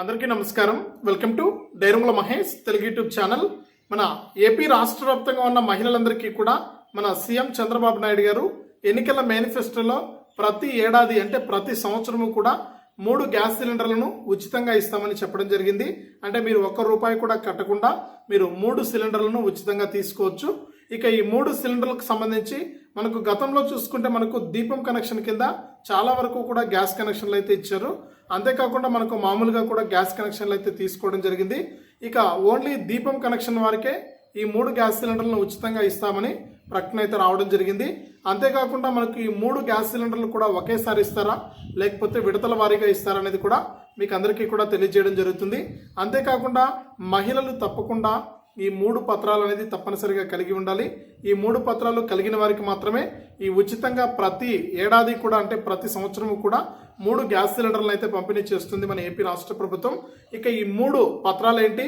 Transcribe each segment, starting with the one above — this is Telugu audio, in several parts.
అందరికీ నమస్కారం. వెల్కమ్ టు డైరంగుల మహేష్ తెలుగు యూట్యూబ్ ఛానల్ మన ఏపీ రాష్ట్ర వ్యాప్తంగా ఉన్న మహిళలందరికీ కూడా మన సీఎం చంద్రబాబు నాయుడు గారు ఎన్నికల మేనిఫెస్టోలో ప్రతి ఏడాది అంటే ప్రతి సంవత్సరము కూడా మూడు గ్యాస్ సిలిండర్లను ఉచితంగా ఇస్తామని చెప్పడం జరిగింది. అంటే మీరు ఒక్క రూపాయి కూడా కట్టకుండా మీరు మూడు సిలిండర్లను ఉచితంగా తీసుకోవచ్చు. ఇక ఈ మూడు సిలిండర్లకు సంబంధించి మనకు గతంలో చూసుకుంటే మనకు దీపం కనెక్షన్ కింద చాలా వరకు కూడా గ్యాస్ కనెక్షన్లు అయితే ఇచ్చారు. అంతేకాకుండా మనకు మామూలుగా కూడా గ్యాస్ కనెక్షన్లు అయితే తీసుకోవడం జరిగింది. ఇక ఓన్లీ దీపం కనెక్షన్ వారికే ఈ మూడు గ్యాస్ సిలిండర్లను ఉచితంగా ఇస్తామని ప్రకటన అయితే రావడం జరిగింది. అంతేకాకుండా మనకు ఈ మూడు గ్యాస్ సిలిండర్లు కూడా ఒకేసారి ఇస్తారా? లేకపోతే విడతల వారీగా ఇస్తారా అనేది కూడా మీకు అందరికీ కూడా తెలియజేయడం జరుగుతుంది. అంతేకాకుండా మహిళలు తప్పకుండా ఈ మూడు పత్రాలు అనేది తప్పనిసరిగా కలిగి ఉండాలి. ఈ మూడు పత్రాలు కలిగిన వారికి మాత్రమే ఈ ఉచితంగా ప్రతి ఏడాది కూడా అంటే ప్రతి సంవత్సరం కూడా మూడు గ్యాస్ సిలిండర్లను అయితే పంపిణీ చేస్తుంది మన ఏపీ రాష్ట్ర ప్రభుత్వం. ఇక ఈ మూడు పత్రాలు ఏంటి?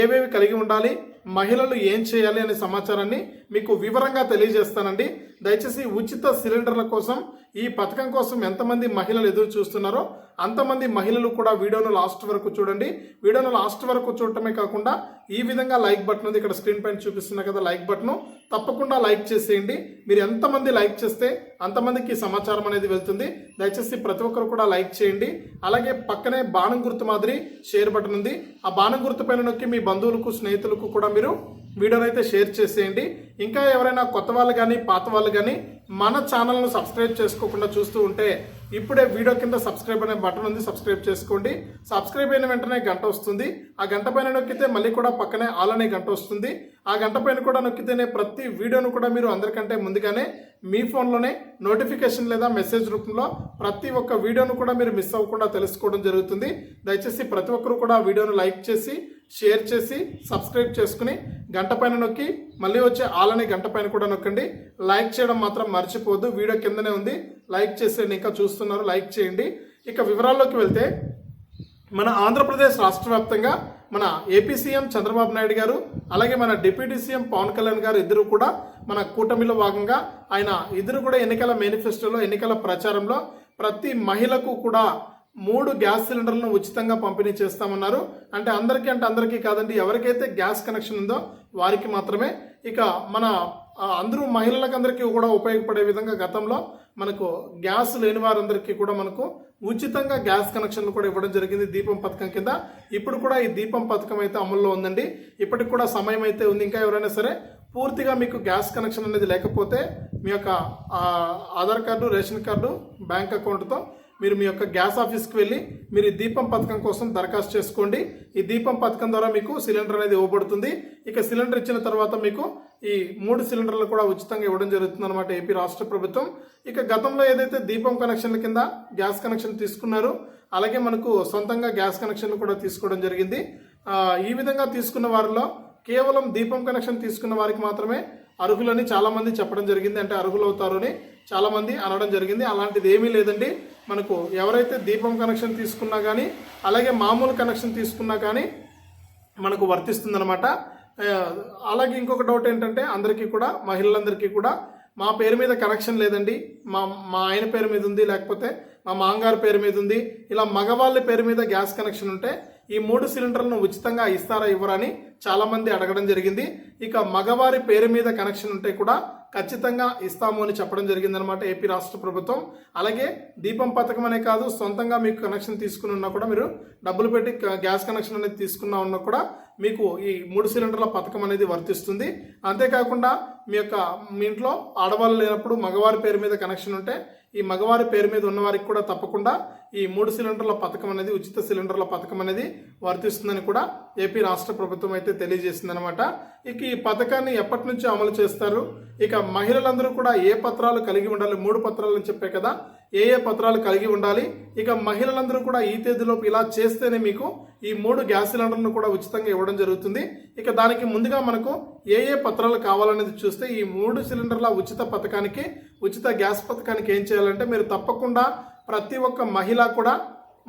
ఏవేవి కలిగి ఉండాలి? మహిళలు ఏం చేయాలి అనే సమాచారాన్ని మీకు వివరంగా తెలియజేస్తానండి. దయచేసి ఉచిత సిలిండర్ల కోసం ఈ పథకం కోసం ఎంతమంది మహిళలు ఎదురు చూస్తున్నారో అంతమంది మహిళలు కూడా వీడియోను లాస్ట్ వరకు చూడండి. వీడియోను లాస్ట్ వరకు చూడటమే కాకుండా ఈ విధంగా లైక్ బటన్ ఉంది. ఇక్కడ స్క్రీన్ పైన చూపిస్తున్నా కదా లైక్ బటన్. తప్పకుండా లైక్ చేసేయండి. మీరు ఎంతమంది లైక్ చేస్తే అంతమందికి సమాచారం అనేది వెళ్తుంది. దయచేసి ప్రతి ఒక్కరు కూడా లైక్ చేయండి. అలాగే పక్కనే బాణం గుర్తు మాదిరి షేర్ బటన్ ఉంది. ఆ బాణం గుర్తు పైన నొక్కి మీ బంధువులకు స్నేహితులకు కూడా మీరు వీడియోని అయితే షేర్ చేసేయండి. ఇంకా ఎవరైనా కొత్త వాళ్ళు కానీ పాత వాళ్ళు కానీ మన ఛానల్ను సబ్స్క్రైబ్ చేసుకోకుండా చూస్తూ ఉంటే ఇప్పుడే వీడియో కింద సబ్స్క్రైబ్ అనే బటన్ ఉంది సబ్స్క్రైబ్ చేసుకోండి. సబ్స్క్రైబ్ అయిన వెంటనే గంట వస్తుంది. ఆ గంట పైన నొక్కితే మళ్ళీ కూడా పక్కనే ఆల్ అనే గంట వస్తుంది. ఆ గంట పైన కూడా నొక్కితేనే ప్రతి వీడియోను కూడా మీరు అందరికంటే ముందుగానే మీ ఫోన్లోనే నోటిఫికేషన్ లేదా మెసేజ్ రూపంలో ప్రతి ఒక్క వీడియోను కూడా మీరు మిస్ అవ్వకుండా తెలుసుకోవడం జరుగుతుంది. దయచేసి ప్రతి ఒక్కరు కూడా వీడియోను లైక్ చేసి షేర్ చేసి సబ్స్క్రైబ్ చేసుకుని గంట పైన నొక్కి మళ్ళీ వచ్చే ఆలని గంట పైన కూడా నొక్కండి. లైక్ చేయడం మాత్రం మర్చిపోదు వీడియో కిందనే ఉంది. లైక్ చేసేయండి. ఇంకా చూస్తున్నారు లైక్ చేయండి. ఇక వివరాల్లోకి వెళ్తే మన ఆంధ్రప్రదేశ్ రాష్ట్ర వ్యాప్తంగా మన ఏపీ సీఎం చంద్రబాబు నాయుడు గారు అలాగే మన డిప్యూటీ సీఎం పవన్ కళ్యాణ్ గారు ఇద్దరు కూడా మన కూటమిలో భాగంగా ఆయన ఇద్దరు కూడా ఎన్నికల మేనిఫెస్టోలో ఎన్నికల ప్రచారంలో ప్రతి మహిళకు కూడా మూడు గ్యాస్ సిలిండర్లను ఉచితంగా పంపిణీ చేస్తామన్నారు. అంటే అందరికీ అంటే అందరికీ కాదండి ఎవరికైతే గ్యాస్ కనెక్షన్ ఉందో వారికి మాత్రమే. ఇక మన అందరూ మహిళలకందరికీ కూడా ఉపయోగపడే విధంగా గతంలో మనకు గ్యాస్ లేని వారందరికీ కూడా మనకు ఉచితంగా గ్యాస్ కనెక్షన్లు కూడా ఇవ్వడం జరిగింది దీపం పథకం కింద. ఇప్పుడు కూడా ఈ దీపం పథకం అయితే అమల్లో ఉందండి. ఇప్పటికి కూడా సమయం అయితే ఉంది. ఇంకా ఎవరైనా సరే పూర్తిగా మీకు గ్యాస్ కనెక్షన్ అనేది లేకపోతే మీ యొక్క Aadhaar card ration card bank అకౌంట్తో మీరు మీ యొక్క గ్యాస్ ఆఫీస్కి వెళ్ళి మీరు ఈ దీపం పథకం కోసం దరఖాస్తు చేసుకోండి. ఈ దీపం పథకం ద్వారా మీకు సిలిండర్ అనేది ఇవ్వబడుతుంది. ఇక సిలిండర్ ఇచ్చిన తర్వాత మీకు ఈ మూడు సిలిండర్లు కూడా ఉచితంగా ఇవ్వడం జరుగుతుంది అనమాట ఏపీ రాష్ట్ర ప్రభుత్వం. ఇక గతంలో ఏదైతే దీపం కనెక్షన్ల కింద గ్యాస్ కనెక్షన్ తీసుకున్నారో అలాగే మనకు సొంతంగా గ్యాస్ కనెక్షన్లు కూడా తీసుకోవడం జరిగింది. ఈ విధంగా తీసుకున్న వారిలో కేవలం దీపం కనెక్షన్ తీసుకున్న వారికి మాత్రమే అర్హులని చాలామంది చెప్పడం జరిగింది. అంటే అర్హులు అవుతారు అని అనడం జరిగింది. అలాంటిది ఏమీ లేదండి. మనకు ఎవరైతే దీపం కనెక్షన్ తీసుకున్నా కానీ అలాగే మామూలు కనెక్షన్ తీసుకున్నా కానీ మనకు వర్తిస్తుందన్నమాట. అలాగే ఇంకొక డౌట్ ఏంటంటే అందరికీ కూడా మహిళలందరికీ కూడా మా పేరు మీద కనెక్షన్ లేదండి. మా మా ఆయన పేరు మీద ఉంది లేకపోతే మా మాంగారు పేరు మీద ఉంది. ఇలా మగవాళ్ళ పేరు మీద గ్యాస్ కనెక్షన్ ఉంటే ఈ మూడు సిలిండర్లను ఉచితంగా ఇస్తారా ఇవ్వరా అని చాలామంది అడగడం జరిగింది. ఇక మగవారి పేరు మీద కనెక్షన్ ఉంటే కూడా ఖచ్చితంగా ఇస్తాము అని చెప్పడం జరిగిందనమాట ఏపీ రాష్ట్ర ప్రభుత్వం. అలాగే దీపం పథకం అనే కాదు సొంతంగా మీకు కనెక్షన్ తీసుకుని ఉన్నా కూడా మీరు డబ్బులు పెట్టి గ్యాస్ కనెక్షన్ అనేది తీసుకున్నా ఉన్నా కూడా మీకు ఈ మూడు సిలిండర్ల పథకం అనేది వర్తిస్తుంది. అంతేకాకుండా మీ యొక్క మీ ఇంట్లో ఆడవాళ్ళు లేనప్పుడు మగవారి పేరు మీద కనెక్షన్ ఉంటే ఈ మగవారి పేరు మీద ఉన్న వారికి కూడా తప్పకుండా ఈ మూడు సిలిండర్ల పథకం అనేది ఉచిత సిలిండర్ల పథకం అనేది వర్తిస్తుందని కూడా ఏపీ రాష్ట్ర ప్రభుత్వం అయితే తెలియజేసిందనమాట ఇక ఈ పథకాన్ని ఎప్పటి నుంచి అమలు చేస్తారు? ఇక మహిళలందరూ కూడా ఏ పత్రాలు కలిగి ఉండాలి? మూడు పత్రాలు అని చెప్పే కదా. ఏ ఏ పత్రాలు కలిగి ఉండాలి? ఇక మహిళలందరూ కూడా ఈ తేదీలోపు ఇలా చేస్తేనే మీకు ఈ మూడు గ్యాస్ సిలిండర్ను కూడా ఉచితంగా ఇవ్వడం జరుగుతుంది. ఇక దానికి ముందుగా మనకు ఏ ఏ పత్రాలు కావాలనేది చూస్తే ఈ మూడు సిలిండర్ల ఉచిత పథకానికి ఉచిత గ్యాస్ పథకానికి ఏం చేయాలంటే మీరు తప్పకుండా ప్రతి ఒక్క మహిళ కూడా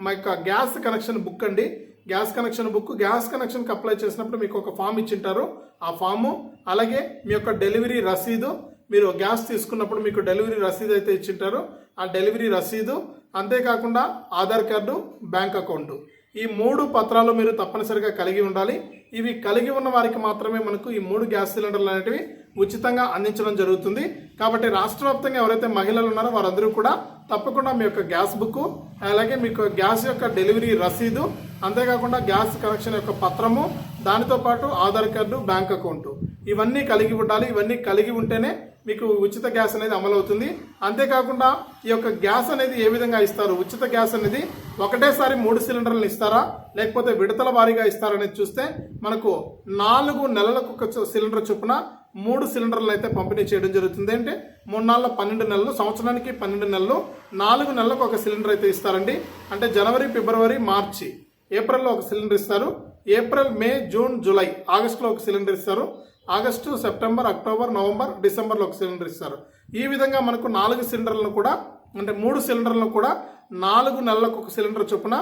మా యొక్క గ్యాస్ కనెక్షన్ బుక్ అండి. గ్యాస్ కనెక్షన్ బుక్ గ్యాస్ కనెక్షన్కి అప్లై చేసినప్పుడు మీకు ఒక ఫామ్ ఇచ్చింటారు. ఆ ఫాము అలాగే మీ యొక్క డెలివరీ రసీదు మీరు గ్యాస్ తీసుకున్నప్పుడు మీకు డెలివరీ రసీదు అయితే ఇచ్చింటారు. ఆ డెలివరీ రసీదు అంతేకాకుండా ఆధార్ కార్డు బ్యాంక్ అకౌంట్. ఈ మూడు పత్రాలు మీరు తప్పనిసరిగా కలిగి ఉండాలి. ఇవి కలిగి ఉన్న వారికి మాత్రమే మనకు ఈ మూడు గ్యాస్ సిలిండర్లు అనేటివి ఉచితంగా అందించడం జరుగుతుంది. కాబట్టి రాష్ట్ర వ్యాప్తంగా ఎవరైతే మహిళలు ఉన్నారో వారందరూ కూడా తప్పకుండా మీ యొక్క గ్యాస్ బుక్ అలాగే మీకు గ్యాస్ యొక్క డెలివరీ రసీదు అంతేకాకుండా గ్యాస్ కనెక్షన్ యొక్క పత్రము దానితో పాటు ఆధార్ కార్డు బ్యాంక్ అకౌంట్. ఇవన్నీ కలిగి ఉండాలి. ఇవన్నీ కలిగి ఉంటేనే మీకు ఉచిత గ్యాస్ అనేది అమలవుతుంది. అంతేకాకుండా ఈ యొక్క గ్యాస్ అనేది ఏ విధంగా ఇస్తారు? ఉచిత గ్యాస్ అనేది ఒకటేసారి మూడు సిలిండర్లను ఇస్తారా? లేకపోతే విడతల వారీగా ఇస్తారనేది చూస్తే మనకు నాలుగు నెలలకు ఒక సిలిండర్ చొప్పున మూడు సిలిండర్లు అయితే పంపిణీ చేయడం జరుగుతుంది. అంటే మూడు నాలుగు పన్నెండు నెలలు సంవత్సరానికి పన్నెండు నెలలు నాలుగు నెలలకు ఒక సిలిండర్ అయితే ఇస్తారండి. అంటే జనవరి ఫిబ్రవరి మార్చి ఏప్రిల్లో ఒక సిలిండర్ ఇస్తారు. ఏప్రిల్ మే జూన్ జూలై ఆగస్టులో ఒక సిలిండర్ ఇస్తారు. ఆగస్టు సెప్టెంబర్ అక్టోబర్ నవంబర్ డిసెంబర్లో ఒక సిలిండర్ ఇస్తారు. ఈ విధంగా మనకు నాలుగు సిలిండర్లను కూడా అంటే మూడు సిలిండర్లను కూడా నాలుగు నెలలకు ఒక సిలిండర్ చొప్పున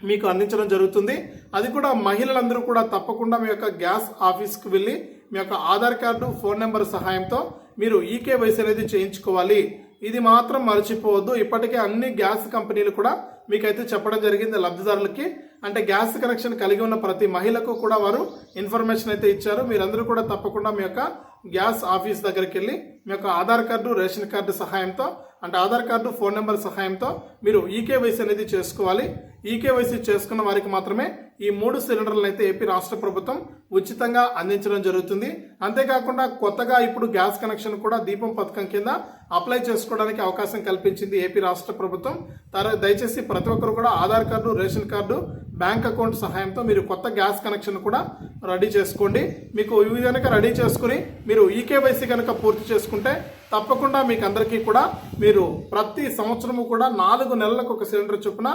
మీకు అందించడం జరుగుతుంది. అది కూడా మహిళలందరూ కూడా తప్పకుండా మీ యొక్క గ్యాస్ ఆఫీస్కి వెళ్ళి మీ యొక్క ఆధార్ కార్డు ఫోన్ నెంబర్ సహాయంతో మీరు ఈకేవైసీ అనేది చేయించుకోవాలి. ఇది మాత్రం మర్చిపోవద్దు. ఇప్పటికే అన్ని గ్యాస్ కంపెనీలు కూడా మీకైతే చెప్పడం జరిగింది. లబ్ధిదారులకి అంటే గ్యాస్ కనెక్షన్ కలిగి ఉన్న ప్రతి మహిళకు కూడా వారు ఇన్ఫర్మేషన్ అయితే ఇచ్చారు. మీరందరూ కూడా తప్పకుండా మీ యొక్క గ్యాస్ ఆఫీస్ దగ్గరికి వెళ్ళి మీ యొక్క ఆధార్ కార్డు రేషన్ కార్డు సహాయంతో అంటే ఆధార్ కార్డు ఫోన్ నెంబర్ సహాయంతో మీరు ఈకేవైసీ అనేది చేసుకోవాలి. ఈకేవైసీ చేసుకున్న వారికి మాత్రమే ఈ మూడు సిలిండర్లను అయితే ఏపీ రాష్ట్ర ప్రభుత్వం ఉచితంగా అందించడం జరుగుతుంది. అంతేకాకుండా కొత్తగా ఇప్పుడు గ్యాస్ కనెక్షన్ కూడా దీపం పథకం కింద అప్లై చేసుకోవడానికి అవకాశం కల్పించింది ఏపీ రాష్ట్ర ప్రభుత్వం. తర దయచేసి ప్రతి ఒక్కరు కూడా Aadhaar card ration card bank account సహాయంతో మీరు కొత్త గ్యాస్ కనెక్షన్ కూడా రెడీ చేసుకోండి. మీకు ఇవి కనుక రెడీ చేసుకుని మీరు ఈకేవైసీ కనుక పూర్తి చేసుకుంటే తప్పకుండా మీకు అందరికీ కూడా మీరు ప్రతి సంవత్సరము కూడా నాలుగు నెలలకు ఒక సిలిండర్ చొప్పున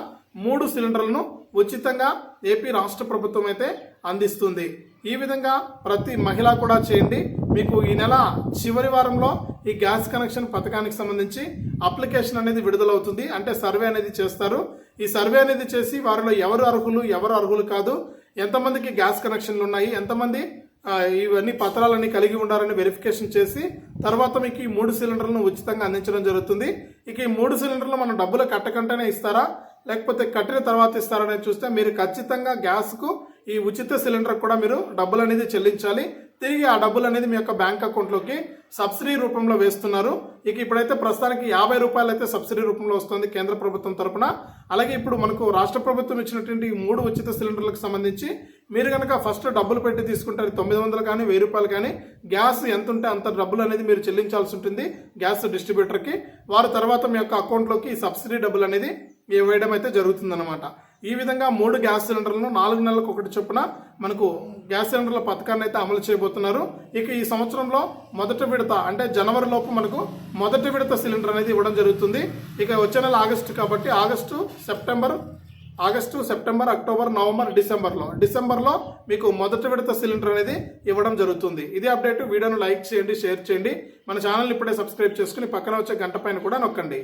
మూడు సిలిండర్లను ఉచితంగా ఏపీ రాష్ట్ర ప్రభుత్వం అయితే అందిస్తుంది. ఈ విధంగా ప్రతి మహిళ కూడా చేయండి. మీకు ఈ నెల చివరి వారంలో ఈ గ్యాస్ కనెక్షన్ పథకానికి సంబంధించి అప్లికేషన్ అనేది విడుదలవుతుంది. అంటే సర్వే అనేది చేస్తారు. ఈ సర్వే అనేది చేసి వారిలో ఎవరు అర్హులు ఎవరు అర్హులు కాదు ఎంతమందికి గ్యాస్ కనెక్షన్లు ఉన్నాయి ఎంతమంది ఇవన్నీ పత్రాలన్నీ కలిగి ఉండాలని వెరిఫికేషన్ చేసి తర్వాత మీకు ఈ మూడు సిలిండర్లను ఉచితంగా అందించడం జరుగుతుంది. ఇక ఈ మూడు సిలిండర్లు మనం డబ్బులు కట్టకంటేనే ఇస్తారా? లేకపోతే కట్టిన తర్వాత ఇస్తారనేది చూస్తే మీరు ఖచ్చితంగా గ్యాస్కు ఈ ఉచిత సిలిండర్ కూడా మీరు డబ్బులు అనేది చెల్లించాలి. తిరిగి ఆ డబ్బులు అనేది మీ యొక్క బ్యాంక్ అకౌంట్లోకి సబ్సిడీ రూపంలో వేస్తున్నారు. ఇక ఇప్పుడైతే ప్రస్తుతానికి యాభై రూపాయలు అయితే సబ్సిడీ రూపంలో వస్తుంది కేంద్ర ప్రభుత్వం తరపున. అలాగే ఇప్పుడు మనకు రాష్ట్ర ప్రభుత్వం ఇచ్చినటువంటి ఈ మూడు ఉచిత సిలిండర్లకు సంబంధించి మీరు కనుక ఫస్ట్ డబ్బులు పెట్టి తీసుకుంటారు తొమ్మిది వందలు కానీ వెయ్యి రూపాయలు కానీ గ్యాస్ ఎంత ఉంటే అంత డబ్బులు అనేది మీరు చెల్లించాల్సి ఉంటుంది గ్యాస్ డిస్ట్రిబ్యూటర్కి. వారు తర్వాత మీ యొక్క అకౌంట్లోకి ఈ సబ్సిడీ డబ్బులు అనేది వేయడం అయితే జరుగుతుందన్నమాట. ఈ విధంగా మూడు గ్యాస్ సిలిండర్లను నాలుగు నెలలకు ఒకటి చొప్పున మనకు గ్యాస్ సిలిండర్ల పథకాన్ని అయితే అమలు చేయబోతున్నారు. ఇక ఈ సంవత్సరంలో మొదటి విడత అంటే జనవరి లోపు మనకు మొదటి విడత సిలిండర్ అనేది ఇవ్వడం జరుగుతుంది. ఇక వచ్చే నెల ఆగస్టు కాబట్టి August September August September October November డిసెంబర్లో. డిసెంబర్లో మీకు మొదటి విడత సిలిండర్ అనేది ఇవ్వడం జరుగుతుంది. ఇదే అప్డేట్. వీడియోను లైక్ చేయండి షేర్ చేయండి. మన ఛానల్ ఇప్పుడే సబ్స్క్రైబ్ చేసుకుని పక్కన వచ్చే గంట పైన కూడా నొక్కండి.